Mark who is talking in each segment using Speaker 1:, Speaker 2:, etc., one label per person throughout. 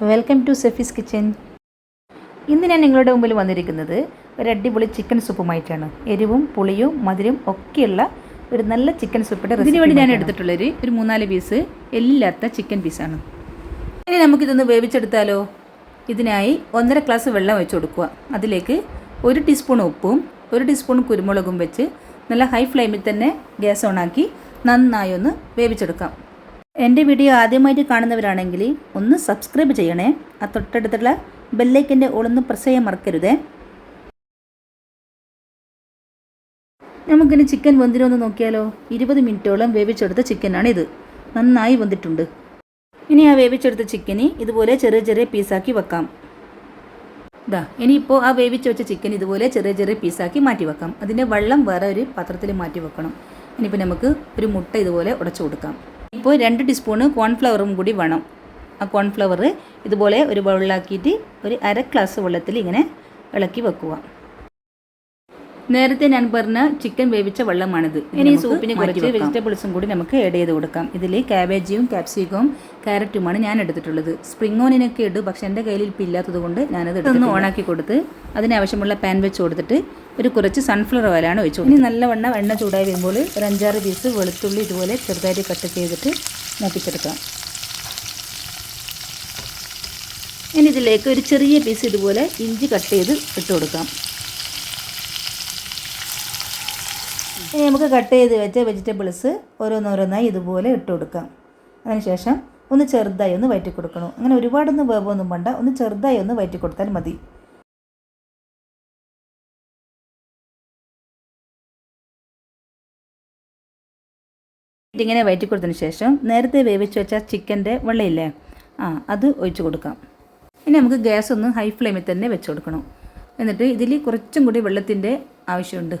Speaker 1: Welcome to സെഫീസ് kitchen. ഇന്ന് ഞാൻ നിങ്ങളുടെ മുമ്പിൽ വന്നിരിക്കുന്നത് ഒരു അടിപൊളി ചിക്കൻ സൂപ്പുമായിട്ടാണ്. എരിവും പുളിയും മധുരവും ഒക്കെയുള്ള ഒരു നല്ല ചിക്കൻ സൂപ്പിന്റെ ഇതിനു വേണ്ടി ഞാൻ എടുത്തിട്ടുള്ളൊരു ഒരു മൂന്നാൽ പീസ് എല്ലില്ലാത്ത ചിക്കൻ പീസാണ് ഇനി നമുക്കിതൊന്ന് വേവിച്ചെടുത്താലോ? ഇതിനായി ഒന്നര ഗ്ലാസ് വെള്ളം വെച്ച് കൊടുക്കുക. അതിലേക്ക് ഒരു ടീസ്പൂൺ ഉപ്പും ഒരു ടീസ്പൂൺ കുരുമുളകും വെച്ച് നല്ല ഹൈ ഫ്ലെയിമിൽ തന്നെ ഗ്യാസ് ഓണാക്കി നന്നായി ഒന്ന് വേവിച്ചെടുക്കാം. എന്റെ വീഡിയോ ആദ്യമായിട്ട് കാണുന്നവരാണെങ്കിൽ ഒന്ന് സബ്സ്ക്രൈബ് ചെയ്യണേ. ആ തൊട്ടടുത്തുള്ള ബെല്ലൈക്കന്റെ ഓളൊന്ന് പ്രസ് ചെയ്യാൻ മറക്കരുതേ. നമുക്കിനി ചിക്കൻ വെന്തിരുമെന്ന് നോക്കിയാലോ? ഇരുപത് മിനിറ്റോളം വേവിച്ചെടുത്ത ചിക്കനാണ് ഇത് നന്നായി വന്നിട്ടുണ്ട് ഇനി ആ വേവിച്ചെടുത്ത ചിക്കന് ഇതുപോലെ ചെറിയ ചെറിയ പീസാക്കി വെക്കാം. ഇതാ ഇനിയിപ്പോൾ ആ വേവിച്ച് വെച്ച ചിക്കൻ ഇതുപോലെ ചെറിയ ചെറിയ പീസാക്കി മാറ്റി വെക്കാം. അതിന്റെ വെള്ളം വേറെ ഒരു പത്രത്തിൽ മാറ്റി വെക്കണം. ഇനിയിപ്പോൾ നമുക്ക് ഒരു മുട്ട ഇതുപോലെ ഉടച്ചു കൊടുക്കാം. ഇപ്പോൾ രണ്ട് ടീസ്പൂണ് കോൺഫ്ലവറും കൂടി വേണം. ആ കോൺഫ്ലവർ ഇതുപോലെ ഒരു ബൗളിലാക്കിയിട്ട് ഒരു അര ഗ്ലാസ് വെള്ളത്തിൽ ഇങ്ങനെ ഇളക്കി വെക്കുക. നേരത്തെ ഞാൻ പറഞ്ഞ ചിക്കൻ വേവിച്ച വെള്ളമാണിത്. ഇനി ഈ സൂപ്പിന് കുറച്ച് വെജിറ്റബിൾസും കൂടി നമുക്ക് ആഡ് ചെയ്ത് കൊടുക്കാം. ഇതിൽ കാബേജിയും ക്യാപ്സിക്കവും ക്യാരറ്റുമാണ് ഞാൻ എടുത്തിട്ടുള്ളത്. സ്പ്രിംഗ് ഓണിനൊക്കെ ഇടും. പക്ഷെ എന്റെ കയ്യിൽ ഇപ്പം ഇല്ലാത്തത് കൊണ്ട് ഞാനത് ഒന്ന് ഓണാക്കി കൊടുത്ത് അതിനാവശ്യമുള്ള പാൻ വെച്ച് കൊടുത്തിട്ട് ഒരു കുറച്ച് സൺഫ്ലവർ ഓയിലാണ് വെച്ചു ഇനി നല്ലവണ്ണം എണ്ണ ചൂടായി വരുമ്പോൾ ഒരു അഞ്ചാറ് പീസ് വെളുത്തുള്ളി ഇതുപോലെ ചെറുതായിട്ട് കട്ട് ചെയ്തിട്ട് മൂപ്പിച്ചെടുക്കാം ഇനി ഇതിലേക്ക് ഒരു ചെറിയ പീസ് ഇതുപോലെ ഇഞ്ചി കട്ട് ചെയ്ത് ഇട്ട് കൊടുക്കാം. ഇനി നമുക്ക് കട്ട് ചെയ്ത് വെച്ച വെജിറ്റബിൾസ് ഓരോന്നോരോന്നായി ഇതുപോലെ ഇട്ട് കൊടുക്കാം. അതിനുശേഷം ഒന്ന് ചെറുതായി ഒന്ന് വയറ്റി കൊടുക്കണം അങ്ങനെ ഒരുപാടൊന്നും വേവൊന്നും വേണ്ട. ഒന്ന് ചെറുതായി ഒന്ന് വയറ്റി കൊടുത്താൽ മതി. ഇങ്ങനെ വയറ്റി കൊടുത്തതിന് ശേഷം നേരത്തെ വേവിച്ച് വെച്ച ചിക്കന്റെ വെള്ളയില്ലേ? ആ അത് ഒഴിച്ചു കൊടുക്കാം. ഇനി നമുക്ക് ഗ്യാസ് ഒന്ന് ഹൈ ഫ്ലെയിമിൽ തന്നെ വെച്ച് കൊടുക്കണം. എന്നിട്ട് ഇതിൽ കുറച്ചും കൂടി വെള്ളത്തിന്റെ ആവശ്യമുണ്ട്.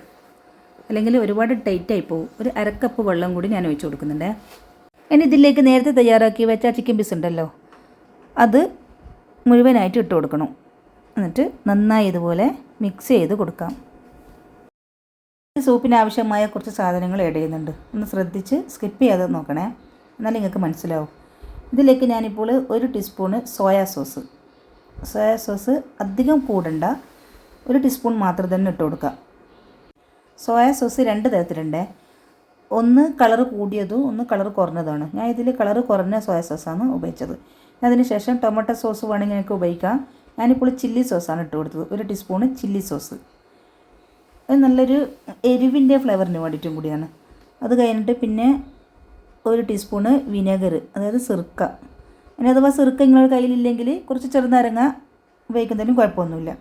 Speaker 1: അല്ലെങ്കിൽ ഒരുപാട് ടൈറ്റായി പോകും ഒരു അരക്കപ്പ് വെള്ളം കൂടി ഞാൻ ഒഴിച്ചു കൊടുക്കുന്നുണ്ട്. ഇനി ഇതിലേക്ക് നേരത്തെ തയ്യാറാക്കി വെച്ച ചിക്കൻ പീസ് ഉണ്ടല്ലോ. അത് മുഴുവനായിട്ട് ഇട്ട് കൊടുക്കണം. എന്നിട്ട് നന്നായി ഇതുപോലെ മിക്സ് ചെയ്ത് കൊടുക്കാം. സൂപ്പിന് ആവശ്യമായ കുറച്ച് സാധനങ്ങൾ ആഡ് ചെയ്യുന്നുണ്ട്. ഒന്ന് ശ്രദ്ധിച്ച് സ്കിപ്പ് ചെയ്യാതെ നോക്കണേ. എന്നാൽ നിങ്ങൾക്ക് മനസ്സിലാവും. ഇതിലേക്ക് ഞാനിപ്പോൾ ഒരു teaspoon soya sauce soya sauce അധികം കൂടണ്ട. ഒരു ടീസ്പൂൺ മാത്രം തന്നെ ഇട്ട് കൊടുക്കുക. സോയാ സോസ് രണ്ട് തരത്തിലുണ്ട്. ഒന്ന് കളർ കൂടിയതും ഒന്ന് കളർ കുറഞ്ഞതാണ് ഞാൻ ഇതിൽ കളർ കുറഞ്ഞ സോയാ സോസാണ് ഉപയോഗിച്ചത്. അതിന് ശേഷം ടൊമാറ്റോ സോസ് വേണമെങ്കിൽ എനിക്ക് ഉപയോഗിക്കാം. ഞാനിപ്പോൾ ചില്ലി സോസാണ് ഇട്ട് കൊടുത്തത്. ഒരു ടീസ്പൂണ് ചില്ലി സോസ് അത് നല്ലൊരു എരിവിന്റെ ഫ്ലേവറിന് വേണ്ടിയിട്ടും കൂടിയാണ്. അത് കഴിഞ്ഞിട്ട് പിന്നെ ഒരു ടീസ്പൂണ് വിനെഗർ അതായത് സിർക്ക. ഇനി അഥവാ സിർക്ക നിങ്ങളുടെ കയ്യിലില്ലെങ്കിൽ കുറച്ച് ചെറുനാരങ്ങ ഉപയോഗിക്കുന്നതിലും കുഴപ്പമൊന്നുമില്ല.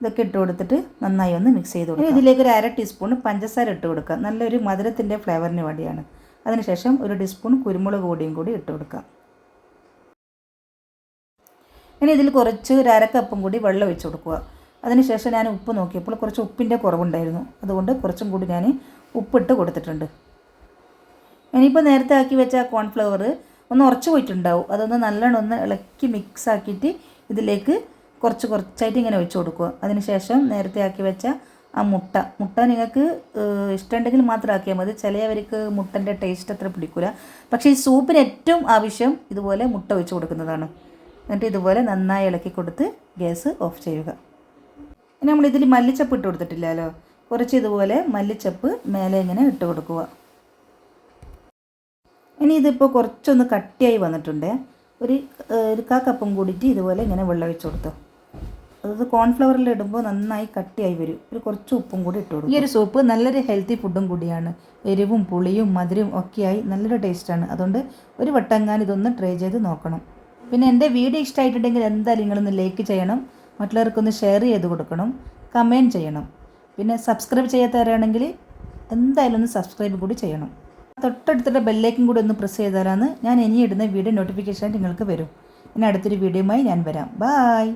Speaker 1: ഇതൊക്കെ ഇട്ട് കൊടുത്തിട്ട് നന്നായി ഒന്ന് മിക്സ് ചെയ്ത് കൊടുക്കുക ഇതിലേക്ക് ഒരു അര ടീസ്പൂൺ പഞ്ചസാര ഇട്ട് കൊടുക്കുക. നല്ലൊരു മധുരത്തിന്റെ ഫ്ലേവറിന് വേണ്ടിയാണ്. അതിനുശേഷം ഒരു ടീസ്പൂൺ കുരുമുളക് പൊടിയും കൂടി ഇട്ട് കൊടുക്കുക ഇനി ഇതിൽ കുറച്ച് ഒരു അരക്കപ്പും കൂടി വെള്ളം ഒഴിച്ച് കൊടുക്കുക. അതിനുശേഷം ഞാൻ ഉപ്പ് നോക്കിയപ്പോൾ കുറച്ച് ഉപ്പിന്റെ കുറവുണ്ടായിരുന്നു. അതുകൊണ്ട് കുറച്ചും കൂടി ഞാൻ ഉപ്പിട്ട് കൊടുത്തിട്ടുണ്ട്. ഇനിയിപ്പോൾ നേരത്തെ ആക്കി വെച്ച കോൺഫ്ലവർ ഒന്ന് ഉറച്ചു പോയിട്ടുണ്ടാവും. അതൊന്ന് നല്ലോണം ഒന്ന് ഇളക്കി മിക്സ് ആക്കിയിട്ട് ഇതിലേക്ക് കുറച്ച് കുറച്ചായിട്ട് ഇങ്ങനെ ഒഴിച്ചു കൊടുക്കുക. അതിനുശേഷം നേരത്തെ ആക്കി വെച്ച ആ മുട്ട. മുട്ട നിങ്ങൾക്ക് ഇഷ്ടമുണ്ടെങ്കിൽ മാത്രം ആക്കിയാൽ മതി. ചിലവർക്ക് മുട്ടന്റെ ടേസ്റ്റ് അത്ര പിടിക്കില്ല പക്ഷേ ഈ സൂപ്പിന് ഏറ്റവും ആവശ്യം ഇതുപോലെ മുട്ട ഒഴിച്ച് കൊടുക്കുന്നതാണ്. എന്നിട്ട് ഇതുപോലെ നന്നായി ഇളക്കി കൊടുത്ത് ഗ്യാസ് ഓഫ് ചെയ്യുക. ഇനി നമ്മളിതിൽ മല്ലിച്ചപ്പ് ഇട്ട് കൊടുത്തിട്ടില്ലല്ലോ? കുറച്ച് ഇതുപോലെ മല്ലിച്ചപ്പ് മേലെ ഇങ്ങനെ ഇട്ട് കൊടുക്കുക. ഇനി ഇതിപ്പോൾ കുറച്ചൊന്ന് കട്ടിയായി വന്നിട്ടുണ്ട്. ഒരു ഒരു കാ കപ്പും കൂടിയിട്ട് ഇതുപോലെ ഇങ്ങനെ വെള്ളം ഒഴിച്ച് കൊടുത്തു അത് കോൺഫ്ലവറിൽ ഇടുമ്പോൾ നന്നായി കട്ടിയായി വരും. ഒരു കുറച്ച് ഉപ്പും കൂടി ഇട്ട് കൊടുക്കും. ഈ ഒരു സൂപ്പ് നല്ലൊരു ഹെൽത്തി ഫുഡും കൂടിയാണ്. എരിവും പുളിയും മധുരവും ഒക്കെയായി നല്ലൊരു ടേസ്റ്റാണ് അതുകൊണ്ട് ഒരു വട്ടം ഞാൻ ഇതൊന്ന് ട്രൈ ചെയ്ത് നോക്കണം. പിന്നെ എന്റെ വീഡിയോ ഇഷ്ടമായിട്ടുണ്ടെങ്കിൽ എന്തായാലും നിങ്ങളൊന്ന് ലൈക്ക് ചെയ്യണം. മറ്റുള്ളവർക്കൊന്ന് ഷെയർ ചെയ്ത് കൊടുക്കണം കമന്റ് ചെയ്യണം. പിന്നെ സബ്സ്ക്രൈബ് ചെയ്യാത്തവരാണെങ്കിൽ എന്തായാലും ഒന്ന് സബ്സ്ക്രൈബ് കൂടി ചെയ്യണം. തൊട്ടടുത്തുള്ള ബെല്ലേക്കും കൂടി ഒന്ന് പ്രസ് ചെയ്താലാണ് ഞാൻ ഇനി ഇടുന്ന വീഡിയോ നോട്ടിഫിക്കേഷൻ നിങ്ങൾക്ക് വരും. ഇനി അടുത്തൊരു വീഡിയോയുമായി ഞാൻ വരാം. ബായ്